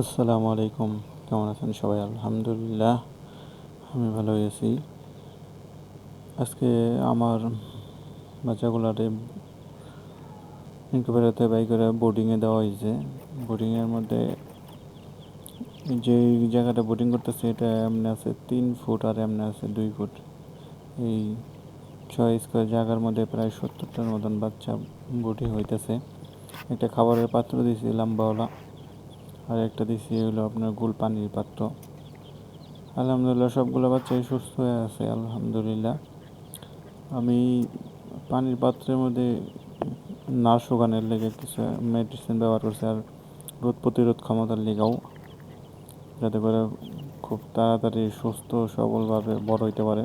আসসালামু আলাইকুম। কেমন আছেন সবাই? আলহামদুলিল্লাহ, আমি ভালো আছি। আজকে আমার বাচ্চাগুলারে ইনকুবেটারতে বাই করে বোর্ডিংয়ে দেওয়া হয়েছে। বোর্ডিংয়ের মধ্যে যে জায়গাটা বোর্ডিং করতেছে, এটা এমনি আছে তিন ফুট আর এমনি আছে দুই ফুট। এই ছয় স্কোয়ার জায়গার মধ্যে প্রায় সত্তরটার মতন বাচ্চা বোর্ডিং হইতেছে। একটা খাবারের পাত্র দিয়েছি, লম্বাওয়ালা। আর একটা দিছি হলো আপনার গোল পানির পাত্র। আলহামদুলিল্লাহ, সবগুলো বাচ্চাই সুস্থ হয়ে আছে, আলহামদুলিল্লাহ। আমি পানির পাত্রের মধ্যে না শুকানোর লেগে কিছু মেডিসিন ব্যবহার করছি আর রোদ প্রতিরোধ ক্ষমতার লেগেও, যাতে করে খুব তাড়াতাড়ি সুস্থ সবলভাবে বড় হইতে পারে।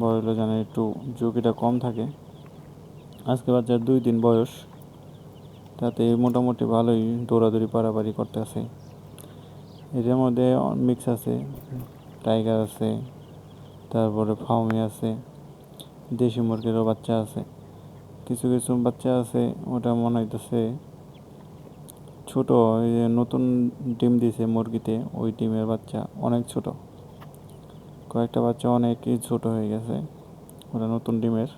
বড় হলে যেন একটু ঝুঁকিটা কম থাকে। আজকে বাচ্চার দুই দিন বয়স। তাতে মোটামুটি ভালোই দৌড়াদৌড়ি, পারাপারি করতেছে এটার মধ্যে মিক্স আছে টাইগার আছে, তারপরে ফাউমি আছে, দেশি মুরগিরও বাচ্চা আছে। কিছু কিছু বাচ্চা আছে, ওটা মনে হইতেছে ছোট ওই যে নতুন ডিম দিছে মুরগিতে, ওই ডিমের বাচ্চা অনেক ছোট। কয়েকটা বাচ্চা অনেকই ছোট হয়ে গেছে, ওটা নতুন ডিমের।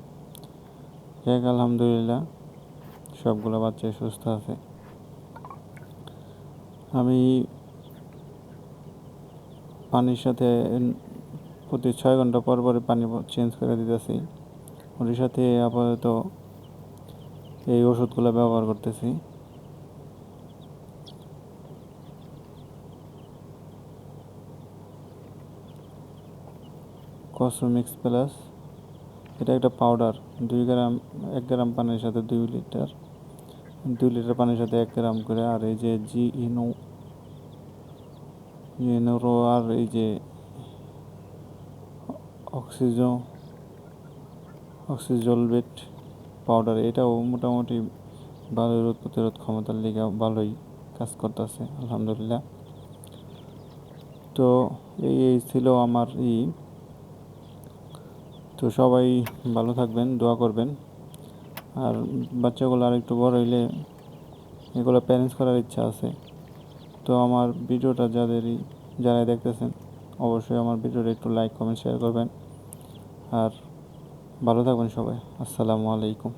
যাক, আলহামদুলিল্লাহ। সবগুলো বাচ্চাই সুস্থ আছে। আমি পানির সাথে প্রতি ছয় ঘণ্টা পর পরে পানি চেঞ্জ করে দিতেছি। ওর সাথে আপাতত এই ওষুধগুলো ব্যবহার করতেছি। কসমিক্স প্লাস এটা একটা পাউডার দুই গ্রাম, এক গ্রাম পানির সাথে দুই লিটার। দুই লিটার পানির সাথে এক গ্রাম করে, আর এই যে জি ইনো, ইনোরো আর এই যে অক্সিজো অক্সিজলবেট পাউডার, এটাও মোটামুটি ভালো রোধ প্রতিরোধ ক্ষমতার লিগে ভালোই কাজ করতেছে, আলহামদুলিল্লাহ। তো এই এই ছিল আমার ই। তো সবাই ভালো থাকবেন, দোয়া করবেন। আর বাচ্চাগুলো আর একটু বড় হইলে এগুলো প্যারেন্টস করার ইচ্ছা আছে। তো আমার ভিডিওটা যাদেরই, যারাই দেখতেছেন, অবশ্যই আমার ভিডিওটা একটু লাইক কমেন্ট শেয়ার করবেন। আর ভালো থাকবেন সবাই। আসসালামু আলাইকুম।